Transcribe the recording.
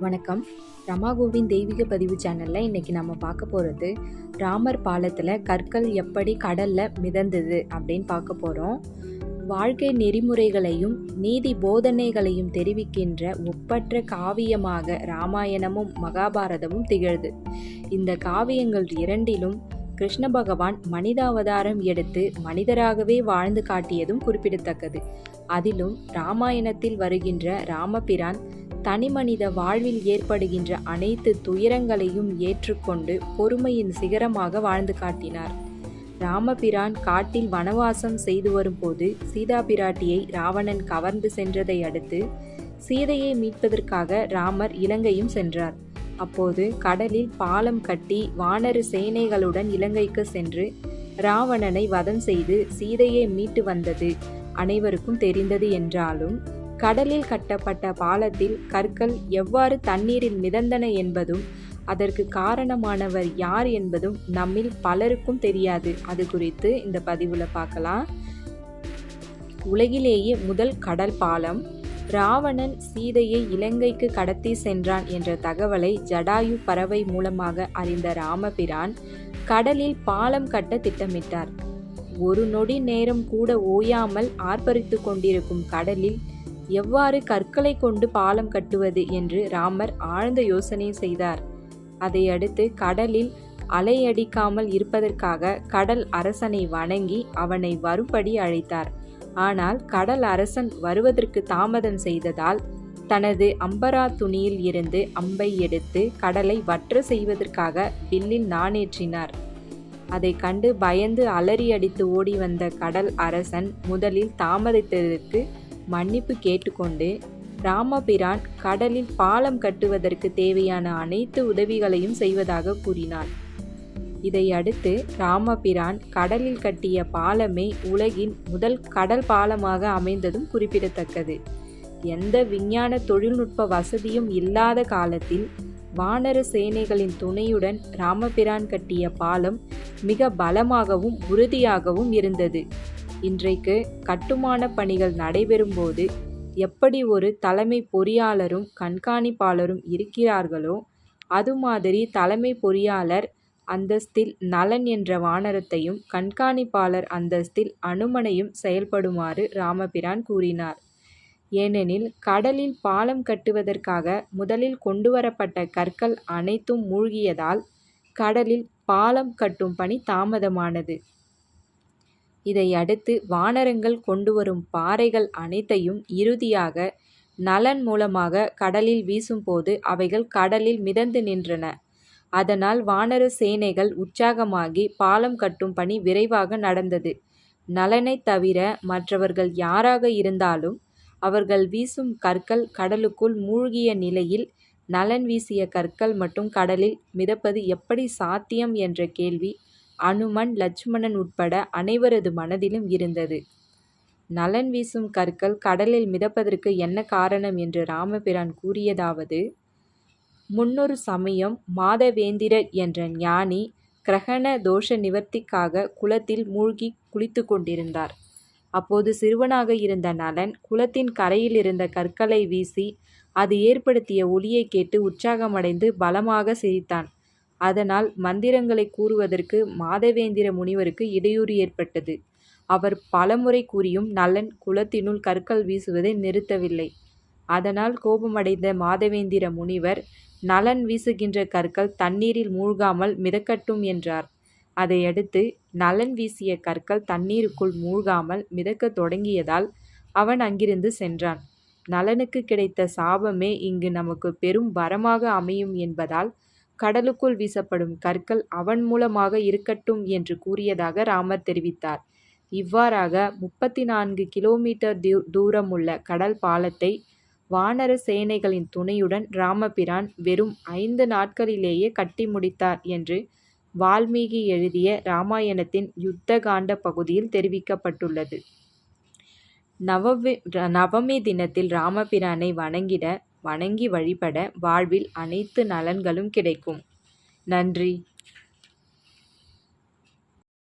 வணக்கம். ரமாகோவின் தெய்வீக பதிவு சேனலில் இன்றைக்கி நம்ம பார்க்க போகிறது ராமர் பாலத்தில் கற்கள் எப்படி கடலில் மிதந்தது அப்படின்னு பார்க்க போகிறோம் வாழ்க்கை நெறிமுறைகளையும் நீதி போதனைகளையும் தெரிவிக்கின்ற ஒப்பற்ற காவியமாக ராமாயணமும் மகாபாரதமும் திகழ்து. இந்த காவியங்கள் இரண்டிலும் கிருஷ்ண பகவான் மனித அவதாரம் எடுத்து மனிதராகவே வாழ்ந்து காட்டியதும் குறிப்பிடத்தக்கது. அதிலும் ராமாயணத்தில் வருகின்ற ராமபிரான் தனிமனித வாழ்வில் ஏற்படுகின்ற அனைத்து துயரங்களையும் ஏற்றுக்கொண்டு பொறுமையின் சிகரமாக வாழ்ந்து காட்டினார். ராமபிரான் காட்டில் வனவாசம் செய்து வரும்போது சீதா பிராட்டியை ராவணன் கவர்ந்து சென்றதை அடுத்து சீதையை மீட்பதற்காக ராமர் இலங்கையும் சென்றார். அப்போது கடலில் பாலம் கட்டி வானர சேனைகளுடன் இலங்கைக்கு சென்று ராவணனை வதம் செய்து சீதையை மீட்டு வந்தது அனைவருக்கும் தெரிந்தது என்றாலும் கடலில் கட்டப்பட்ட பாலத்தில் கற்கள் எவ்வாறு தண்ணீரில் மிதந்தன என்பதும் அதற்கு காரணமானவர் யார் என்பதும் நம்மில் பலருக்கும் தெரியாது. அது குறித்து இந்த பதிவில் பார்க்கலாம். உலகிலேயே முதல் கடல் பாலம் ராவணன் சீதையை இலங்கைக்கு கடத்தி சென்றான் என்ற தகவலை ஜடாயு பறவை மூலமாக அறிந்த ராமபிரான் கடலில் பாலம் கட்ட திட்டமிட்டார். ஒரு நொடி நேரம் கூட ஓயாமல் ஆர்ப்பரித்து கொண்டிருக்கும் கடலில் எவ்வாறு கற்களை கொண்டு பாலம் கட்டுவது என்று ராமர் ஆழ்ந்த யோசனை செய்தார். அதையடுத்து கடலில் அலையடிக்காமல் இருப்பதற்காக கடல் அரசனை வணங்கி அவனை வரும்படி அழைத்தார். ஆனால் கடல் அரசன் வருவதற்கு தாமதம் செய்ததால் தனது அம்பரா துணியில் இருந்து அம்பை எடுத்து கடலை வற்ற செய்வதற்காக வில்லில் நாணேற்றினார். அதை கண்டு பயந்து அலறி அடித்து ஓடி வந்த கடல் அரசன் முதலில் தாமதித்ததற்கு மன்னிப்பு கேட்டுக்கொண்டு ராமபிரான் கடலில் பாலம் கட்டுவதற்கு தேவையான அனைத்து உதவிகளையும் செய்வதாக கூறினார் இதையடுத்து ராமபிரான் கடலில் கட்டிய பாலமே உலகின் முதல் கடல் பாலமாக அமைந்ததும் குறிப்பிடத்தக்கது. எந்த விஞ்ஞான தொழில்நுட்ப வசதியும் இல்லாத காலத்தில் வானர சேனைகளின் துணையுடன் ராமபிரான் கட்டிய பாலம் மிக பலமாகவும் உறுதியாகவும் இருந்தது. இன்றைக்கு கட்டுமான பணிகள் நடைபெறும்போது எப்படி ஒரு தலைமை பொறியாளரும் கண்காணிப்பாளரும் இருக்கிறார்களோ அது மாதிரி தலைமை பொறியாளர் அந்தஸ்தில் நலன் என்ற வானரத்தையும் கண்காணிப்பாளர் அந்தஸ்தில் அனுமனையும் செயல்படுமாறு ராமபிரான் கூறினார். ஏனெனில் கடலில் பாலம் கட்டுவதற்காக முதலில் கொண்டுவரப்பட்ட கற்கள் அனைத்தும் மூழ்கியதால் கடலில் பாலம் கட்டும் பணி தாமதமானது. இதை அடுத்து வானரங்கள் கொண்டு வரும் பாறைகள் அனைத்தையும் இறுதியாக நலன் மூலமாக கடலில் வீசும்போது அவைகள் கடலில் மிதந்து நின்றன. அதனால் வானர சேனைகள் உற்சாகமாகி பாலம் கட்டும் பணி விரைவாக நடந்தது. நலனை தவிர மற்றவர்கள் யாராக இருந்தாலும் அவர்கள் வீசும் கற்கள் கடலுக்குள் மூழ்கிய நிலையில் நலன் வீசிய கற்கள் மட்டும் கடலில் மிதப்பது எப்படி சாத்தியம் என்ற கேள்வி அனுமன் லட்சுமணன் உட்பட அனைவரது மனதிலும் இருந்தது. நலன் வீசும் கற்கள் கடலில் மிதப்பதற்கு என்ன காரணம் என்று ராமபிரான் கூறியதாவது முன்னொரு சமயம் மாதவேந்திரர் என்ற ஞானி கிரகண தோஷ நிவர்த்திக்காக குளத்தில் மூழ்கி குளித்து கொண்டிருந்தார். அப்போது சிறுவனாக இருந்த நலன் குளத்தின் கரையில் இருந்த கற்களை வீசி அது ஏற்படுத்திய ஒளியை கேட்டு உற்சாகமடைந்து பலமாக சிரித்தான். அதனால் மந்திரங்களை கூறுவதற்கு மாதவேந்திர முனிவருக்கு இடையூறு ஏற்பட்டது. அவர் பலமுறை கூறியும் நலன் குளத்தினுள் கற்கள் வீசுவதை நிறுத்தவில்லை. அதனால் கோபமடைந்த மாதவேந்திர முனிவர் நலன் வீசுகின்ற கற்கள் தண்ணீரில் மூழ்காமல் மிதக்கட்டும் என்றார். அதையடுத்து நலன் வீசிய கற்கள் தண்ணீருக்குள் மூழ்காமல் மிதக்கத் தொடங்கியதால் அவன் அங்கிருந்து சென்றான். நலனுக்கு கிடைத்த சாபமே இங்கு நமக்கு பெரும் வரமாக அமையும் என்பதால் கடலுக்குள் வீசப்படும் கற்கள் அவன் மூலமாக இருக்கட்டும் என்று கூறியதாக ராமர் தெரிவித்தார். இவ்வாறாக முப்பத்தி நான்கு கிலோமீட்டர் தூரமுள்ள கடல் பாலத்தை வானர சேனைகளின் துணையுடன் ராமபிரான் வெறும் ஐந்து நாட்களிலேயே கட்டி முடித்தார் என்று வால்மீகி எழுதிய இராமாயணத்தின் யுத்த காண்ட பகுதியில் தெரிவிக்கப்பட்டுள்ளது. நவமி நவமி தினத்தில் ராமபிரானை வணங்கிட வணங்கி வழிபட வாழ்வில் அனைத்து நலன்களும் கிடைக்கும். நன்றி.